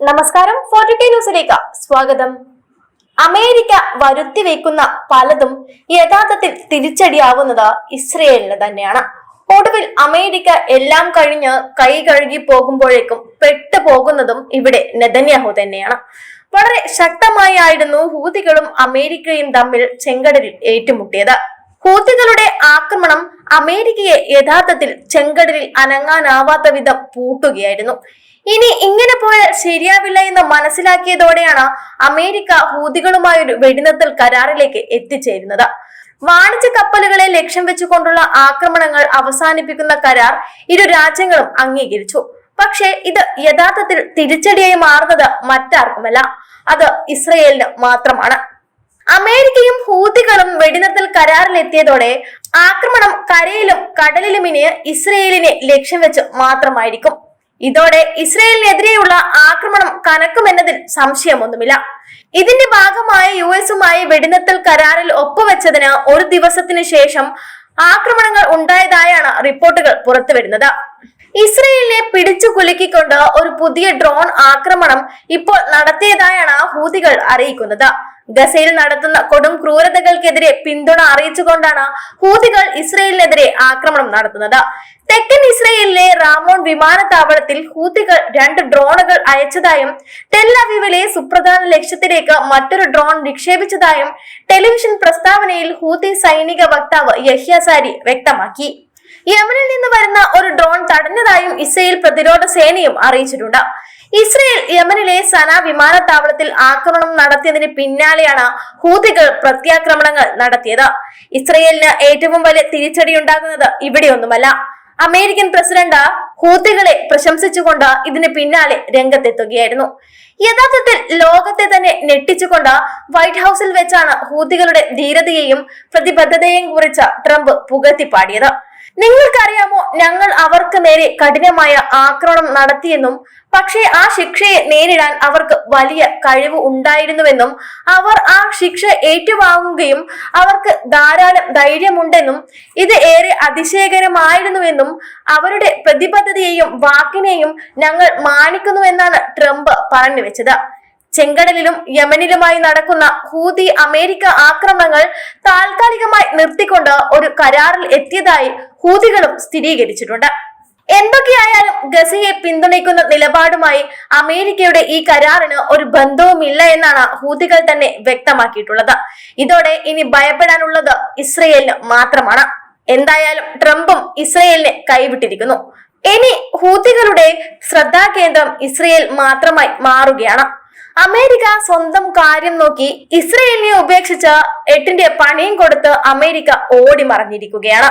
നമസ്കാരം ഫോർട്ടി ന്യൂസിലേക്ക് സ്വാഗതം. അമേരിക്ക വരുത്തി വെക്കുന്ന പലതും യഥാർത്ഥത്തിൽ തിരിച്ചടിയാവുന്നത് ഇസ്രയേലിന് തന്നെയാണ്. ഒടുവിൽ അമേരിക്ക എല്ലാം കഴിഞ്ഞ് കൈ കഴുകി പോകുമ്പോഴേക്കും പെട്ടുപോകുന്നതും ഇവിടെ നെതന്യാഹു തന്നെയാണ്. വളരെ ശക്തമായായിരുന്നു ഹൂതികളും അമേരിക്കയും തമ്മിൽ ചെങ്കടലിൽ ഏറ്റുമുട്ടിയത്. ഹൂതികളുടെ ആക്രമണം അമേരിക്കയെ യഥാർത്ഥത്തിൽ ചെങ്കടലിൽ അനങ്ങാനാവാത്ത വിധം പൂട്ടുകയായിരുന്നു. ഇനി ഇങ്ങനെ പോയാൽ ശരിയാവില്ല എന്ന് മനസ്സിലാക്കിയതോടെയാണ് അമേരിക്ക ഹൂതികളുമായി ഒരു വെടിനിർത്തൽ കരാറിലേക്ക് എത്തിച്ചേരുന്നത്. വാണിജ്യ കപ്പലുകളെ ലക്ഷ്യം വെച്ചുകൊണ്ടുള്ള ആക്രമണങ്ങൾ അവസാനിപ്പിക്കുന്ന കരാർ ഇരു രാജ്യങ്ങളും അംഗീകരിച്ചു. പക്ഷേ ഇത് യഥാർത്ഥത്തിൽ തിരിച്ചടിയായി മാറുന്നത് മറ്റാർക്കുമല്ല. അത് ഇസ്രയേലിന് മാത്രമാണ്. അമേരിക്കയും ഹൂതികളും വെടിനിർത്തൽ കരാറിലെത്തിയതോടെ ആക്രമണം കരയിലും കടലിലും ഇനി ഇസ്രയേലിനെ ലക്ഷ്യം വെച്ച് മാത്രമായിരിക്കും. ഇതോടെ ഇസ്രയേലിനെതിരെയുള്ള ആക്രമണം കനക്കുമെന്നതിൽ സംശയമൊന്നുമില്ല. ഇതിന്റെ ഭാഗമായി യു എസുമായി വെടിനിർത്തൽ കരാറിൽ ഒപ്പുവെച്ചതിന് ഒരു ദിവസത്തിന് ശേഷം ആക്രമണങ്ങൾ ഉണ്ടായതായാണ് റിപ്പോർട്ടുകൾ പുറത്തുവരുന്നത്. ഇസ്രയേലിനെ പിടിച്ചു കുലുക്കിക്കൊണ്ട് ഒരു പുതിയ ഡ്രോൺ ആക്രമണം ഇപ്പോൾ നടത്തിയതായാണ് ഹൂതികൾ അറിയിക്കുന്നത്. ഗസയിൽ നടത്തുന്ന കൊടും ക്രൂരതകൾക്കെതിരെ പിന്തുണ അറിയിച്ചുകൊണ്ടാണ് ഹൂതികൾ ഇസ്രയേലിനെതിരെ ആക്രമണം നടത്തുന്നത്. തെക്കൻ ഇസ്രയേലിലെ റാമോൺ വിമാനത്താവളത്തിൽ ഹൂതികൾ രണ്ട് ഡ്രോണുകൾ അയച്ചതായും ടെല്ലവീവിലെ സുപ്രധാന ലക്ഷ്യത്തിലേക്ക് മറ്റൊരു ഡ്രോൺ നിക്ഷേപിച്ചതായും ടെലിവിഷൻ പ്രസ്താവനയിൽ ഹൂതി സൈനിക വക്താവ് യഹ്യാസാരി വ്യക്തമാക്കി. യമനിൽ നിന്ന് വരുന്ന ഒരു ഡ്രോൺ തടഞ്ഞതായും ഇസ്രയേൽ പ്രതിരോധ സേനയും അറിയിച്ചിട്ടുണ്ട്. ഇസ്രയേൽ യമനിലെ സന വിമാനത്താവളത്തിൽ ആക്രമണം നടത്തിയതിന് പിന്നാലെയാണ് ഹൂതികൾ പ്രത്യാക്രമണങ്ങൾ നടത്തിയത്. ഇസ്രയേലിന് ഏറ്റവും വലിയ തിരിച്ചടിയുണ്ടാകുന്നത് ഇവിടെയൊന്നുമല്ല. അമേരിക്കൻ പ്രസിഡന്റ് ഹൂത്തികളെ പ്രശംസിച്ചുകൊണ്ട് ഇതിന് പിന്നാലെ രംഗത്തെത്തുകയായിരുന്നു. യഥാർത്ഥത്തിൽ ലോകത്തെ തന്നെ ഞെട്ടിച്ചുകൊണ്ട് വൈറ്റ് ഹൗസിൽ വെച്ചാണ് ഹൂത്തികളുടെ ധീരതയെയും പ്രതിബദ്ധതയെയും കുറിച്ച് ട്രംപ് പുകഴ്ത്തിപ്പാടിയത്. നിങ്ങൾക്കറിയാമോ ഞങ്ങൾ അവർക്ക് നേരെ കഠിനമായ ആക്രമണം നടത്തിയെന്നും പക്ഷേ ആ ശിക്ഷയെ നേരിടാൻ അവർക്ക് വലിയ കഴിവ് ഉണ്ടായിരുന്നുവെന്നും അവർ ആ ശിക്ഷ ഏറ്റുവാങ്ങുകയും അവർക്ക് ധാരാളം ധൈര്യമുണ്ടെന്നും ഇത് ഏറെ അതിശയകരമായിരുന്നുവെന്നും അവരുടെ പ്രതിബദ്ധതയെയും വാക്കിനെയും ഞങ്ങൾ മാനിക്കുന്നുവെന്നാണ് ട്രംപ് പറഞ്ഞു വെച്ചത്. ചെങ്കടലിലും യമനിലുമായി നടക്കുന്ന ഹൂതി അമേരിക്ക ആക്രമണങ്ങൾ താൽക്കാലികമായി നിർത്തിക്കൊണ്ട് ഒരു കരാറിൽ എത്തിയതായി ഹൂതികളും സ്ഥിരീകരിച്ചിട്ടുണ്ട്. എന്തൊക്കെയായാലും ഗസയെ പിന്തുണയ്ക്കുന്ന നിലപാടുമായി അമേരിക്കയുടെ ഈ കരാറിന് ഒരു ബന്ധവുമില്ല എന്നാണ് ഹൂതികൾ തന്നെ വ്യക്തമാക്കിയിട്ടുള്ളത്. ഇതോടെ ഇനി ഭയപ്പെടാനുള്ളത് ഇസ്രയേലിന് മാത്രമാണ്. എന്തായാലും ട്രംപും ഇസ്രയേലിനെ കൈവിട്ടിരിക്കുന്നു. ഇനി ഹൂതികളുടെ ശ്രദ്ധാകേന്ദ്രം ഇസ്രയേൽ മാത്രമായി മാറുകയാണ്. അമേരിക്ക സ്വന്തം കാര്യം നോക്കി ഇസ്രയേലിനെ ഉപേക്ഷിച്ച് എട്ടിന്റെ പണിയും കൊടുത്ത് അമേരിക്ക ഓടി മറഞ്ഞിരിക്കുകയാണ്